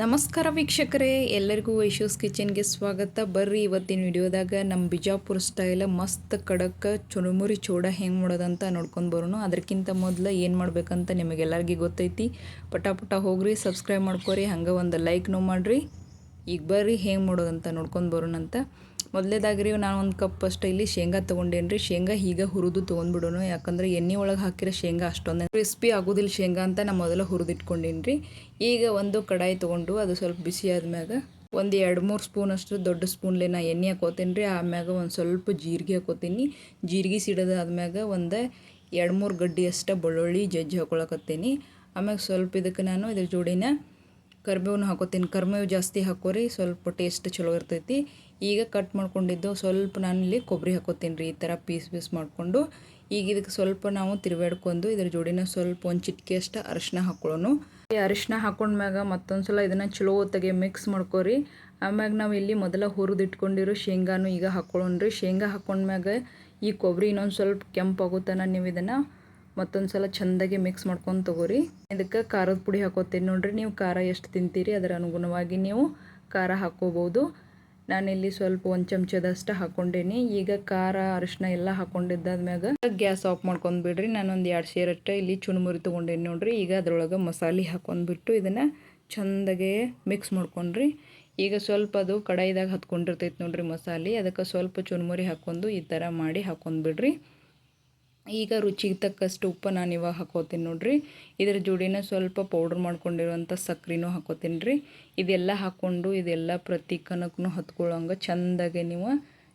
ನಮಸ್ಕಾರ ವೀಕ್ಷಕರೇ, ಎಲ್ಲರಿಗೂ ವೈಶೋಸ್ ಕಿಚನ್ಗೆ ಸ್ವಾಗತ. ಬರ್ರಿ ಇವತ್ತಿನ ವಿಡಿಯೋದಾಗ ನಮ್ಮ ಬಿಜಾಪುರ ಸ್ಟೈಲ ಮಸ್ತ್ ಕಡಕ್ಕೆ ಚುರುಮುರಿ ಚೂಡ ಹೆಂಗೆ ಮಾಡೋದಂತ ನೋಡ್ಕೊಂಡು ಬರೋಣ. ಅದಕ್ಕಿಂತ ಮೊದಲು ಏನು ಮಾಡ್ಬೇಕಂತ ನಿಮಗೆಲ್ಲರಿಗೂ ಗೊತ್ತೈತಿ. ಪಟ ಪಟ ಹೋಗ್ರಿ, ಸಬ್ಸ್ಕ್ರೈಬ್ ಮಾಡ್ಕೋರಿ, ಹಂಗೆ ಒಂದು ಲೈಕ್ನೂ ಮಾಡಿರಿ. ಈಗ ಬರ್ರಿ ಹೆಂಗೆ ಮಾಡೋದಂತ ನೋಡ್ಕೊಂಡು ಬರೋಣ ಮೊದಲೇದಾಗ್ರಿ ನಾನು ಒಂದು ಕಪ್ ಅಷ್ಟು ಇಲ್ಲಿ ಶೇಂಗಾ ತೊಗೊಂಡೇನಿ ರೀ, ಶೇಂಗಾ ಈಗ ಹುರಿದು ತೊಗೊಂಡ್ಬಿಡೋಣ ಯಾಕಂದ್ರೆ ಎಣ್ಣೆ ಒಳಗೆ ಹಾಕಿರೋ ಶೇಂಗಾ ಅಷ್ಟೊಂದು. ಕ್ರಿಸ್ಪಿ ಆಗೋದಿಲ್ಲ ಶೇಂಗಾ ಅಂತ ನಾನು ಮೊದಲು ಹುರಿದಿಟ್ಕೊಂಡೇನಿ ರೀ. ಈಗ ಒಂದು ಕಡಾಯಿ ತೊಗೊಂಡು ಅದು ಸ್ವಲ್ಪ ಬಿಸಿ ಆದ್ಮ್ಯಾಗ ಒಂದು ಎರಡು ಮೂರು ಸ್ಪೂನ್ ಅಷ್ಟು ದೊಡ್ಡ ಸ್ಪೂನ್ಲೆ ನಾ ಎಣ್ಣೆ ಹಾಕೋತೀನಿ ರೀ. ಆಮ್ಯಾಗ ಒಂದು ಸ್ವಲ್ಪ ಜೀರಿಗೆ ಹಾಕೋತೀನಿ. ಜೀರಿಗೆ ಸಿಡೋದಾದ್ಮ್ಯಾಗ ಒಂದು ಎರಡು ಮೂರು ಗಡ್ಡಿ ಅಷ್ಟು ಬೆಳ್ಳುಳ್ಳಿ ಜಜ್ಜಿ ಹಾಕೊಳಕತ್ತೀನಿ. ಆಮ್ಯಾಗ ಸ್ವಲ್ಪ ಇದಕ್ಕೆ ನಾನು ಇದ್ರ ಜೋಡಿನ ಕರ್ಬೇವನ್ನ ಹಾಕೋತೀನಿ. ಕರ್ಬೇವು ಜಾಸ್ತಿ ಹಾಕೋರಿ, ಸ್ವಲ್ಪ ಟೇಸ್ಟ್ ಚಲೋ ಇರ್ತೈತಿ. ಈಗ ಕಟ್ ಮಾಡ್ಕೊಂಡಿದ್ದು ಸ್ವಲ್ಪ ನಾನು ಇಲ್ಲಿ ಕೊಬ್ಬರಿ ಹಾಕೋತೀನಿ ರೀ ಈ ಥರ ಪೀಸ್ ಪೀಸ್ ಮಾಡಿಕೊಂಡು. ಈಗ ಇದಕ್ಕೆ ಸ್ವಲ್ಪ ನಾವು ತಿರುವಾಡ್ಕೊಂಡು ಇದ್ರ ಜೋಡಿನ ಸ್ವಲ್ಪ ಒಂದು ಚಿಟಿಕೆ ಅಷ್ಟು ಅರಿಶಿನ ಹಾಕೊಳ್ಳೋನು. ಈ ಅರಿಶಿನ ಹಾಕೊಂಡ್ಮ್ಯಾಗ ಮತ್ತೊಂದು ಸಲ ಇದನ್ನು ಚಲೋ ಹೊತ್ತಾಗೆ ಮಿಕ್ಸ್ ಮಾಡ್ಕೋರಿ. ಆಮ್ಯಾಗ ನಾವು ಇಲ್ಲಿ ಮೊದಲ ಹುರಿದಿಟ್ಕೊಂಡಿರೋ ಶೇಂಗಾನು ಈಗ ಹಾಕೊಳ್ಳೋಣ್ರಿ. ಶೇಂಗಾ ಹಾಕೊಂಡ್ಮ್ಯಾಗ ಈ ಕೊಬ್ಬರಿ ಇನ್ನೊಂದು ಸ್ವಲ್ಪ ಕೆಂಪಾಗುತ್ತಾನ ನೀವು ಇದನ್ನು ಮತ್ತೊಂದು ಸಲ ಚೆಂದಾಗಿ ಮಿಕ್ಸ್ ಮಾಡ್ಕೊಂಡು ತೊಗೋರಿ. ಇದಕ್ಕೆ ಖಾರದ ಪುಡಿ ಹಾಕೋತೀನಿ. ನೋಡಿರಿ, ನೀವು ಖಾರ ಎಷ್ಟು ತಿಂತೀರಿ? ಅದರ ಅನುಗುಣವಾಗಿ ನೀವು ಖಾರ ಹಾಕೋಬೋದು ನಾನಿಲ್ಲಿ ಸ್ವಲ್ಪ ಒಂದು ಚಮಚದಷ್ಟು ಹಾಕೊಂಡೇನಿ. ಈಗ ಖಾರ, ಅರಿಶಿನ ಎಲ್ಲ ಹಾಕ್ಕೊಂಡಿದ್ದಾದ್ಮ್ಯಾಗ ಗ್ಯಾಸ್ ಆಫ್ ಮಾಡ್ಕೊಂಡು ಬಿಡ್ರಿ. ನಾನೊಂದು ಎರಡು ಸೇರಷ್ಟು ಇಲ್ಲಿ ಚುಣುಮುರಿ ತೊಗೊಂಡೇನಿ ನೋಡ್ರಿ. ಈಗ ಅದರೊಳಗೆ ಮಸಾಲೆ ಹಾಕೊಂಡ್ಬಿಟ್ಟು ಇದನ್ನು ಚೆಂದಾಗೆ ಮಿಕ್ಸ್ ಮಾಡ್ಕೊಂಡ್ರಿ. ಈಗ ಸ್ವಲ್ಪ ಅದು ಕಡಾಯಿದಾಗ ಹತ್ಕೊಂಡಿರ್ತೈತೆ ನೋಡ್ರಿ ಮಸಾಲೆ. ಅದಕ್ಕೆ ಸ್ವಲ್ಪ ಚುನುಮುರಿ ಹಾಕೊಂಡು ಈ ಥರ ಮಾಡಿ ಹಾಕೊಂಡ್ಬಿಡ್ರಿ ಈಗ ರುಚಿಗೆ ತಕ್ಕಷ್ಟು ಉಪ್ಪು ನಾನು ಇವಾಗ ಹಾಕೋತೀನಿ ನೋಡ್ರಿ. ಇದ್ರ ಜೋಡಿನ ಸ್ವಲ್ಪ ಪೌಡ್ರ್ ಮಾಡ್ಕೊಂಡಿರುವಂಥ ಸಕ್ಕರೆನೂ ಹಾಕೋತೀನಿ ರೀ. ಇದೆಲ್ಲ ಹಾಕ್ಕೊಂಡು ಇದೆಲ್ಲ ಪ್ರತಿ ಕನಕ್ಕೂ ಹತ್ಕೊಳ್ಳೋಂಗೆ ಚೆಂದಾಗೆ ನೀವು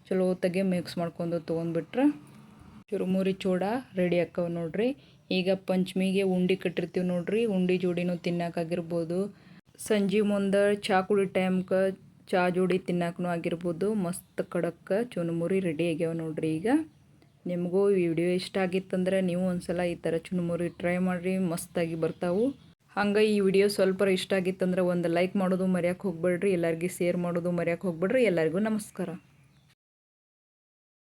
ಚಲೋತ್ತಾಗೆ ಮಿಕ್ಸ್ ಮಾಡ್ಕೊಂಡು ತೊಗೊಂಡ್ಬಿಟ್ರೆ ಚುರುಮುರಿ ಚೂಡ ರೆಡಿ ಆಕ್ಕವ ನೋಡ್ರಿ. ಈಗ ಪಂಚಮಿಗೆ ಉಂಡಿ ಕಟ್ಟಿರ್ತೀವಿ ನೋಡ್ರಿ. ಉಂಡೆ ಜೋಡಿನೂ ತಿನ್ನೋಕ್ಕಾಗಿರ್ಬೋದು ಸಂಜೆ ಮುಂದೆ ಚಾ ಕುಡಿ ಟೈಮ್ಗೆ ಚಾ ಜೋಡಿ ತಿನ್ನಕ್ಕೂ ಆಗಿರ್ಬೋದು. ಮಸ್ತ್ ಕಡಕ್ಕೆ ಚುರುಮುರಿ ರೆಡಿ ಆಗ್ಯಾವ ನೋಡ್ರಿ ಈಗ. ನಿಮಗೂ ಈ ವಿಡಿಯೋ ಇಷ್ಟ ಆಗಿತ್ತಂದ್ರೆ ನೀವು ಒಂದ್ಸಲ ಈ ಥರ ಚುನುಮುರಿ ಟ್ರೈ ಮಾಡಿರಿ, ಮಸ್ತಾಗಿ ಬರ್ತಾವು. ಹಂಗೆ ಈ ವಿಡಿಯೋ ಸ್ವಲ್ಪ ಇಷ್ಟ ಆಗಿತ್ತಂದ್ರೆ ಒಂದು ಲೈಕ್ ಮಾಡೋದು ಮರೆಯೋಕೆ ಹೋಗ್ಬೇಡ್ರಿ, ಎಲ್ಲರಿಗೂ ಶೇರ್ ಮಾಡೋದು ಮರ್ಯಾಕೆ ಹೋಗ್ಬೇಡ್ರಿ, ಎಲ್ಲರಿಗೂ ನಮಸ್ಕಾರ.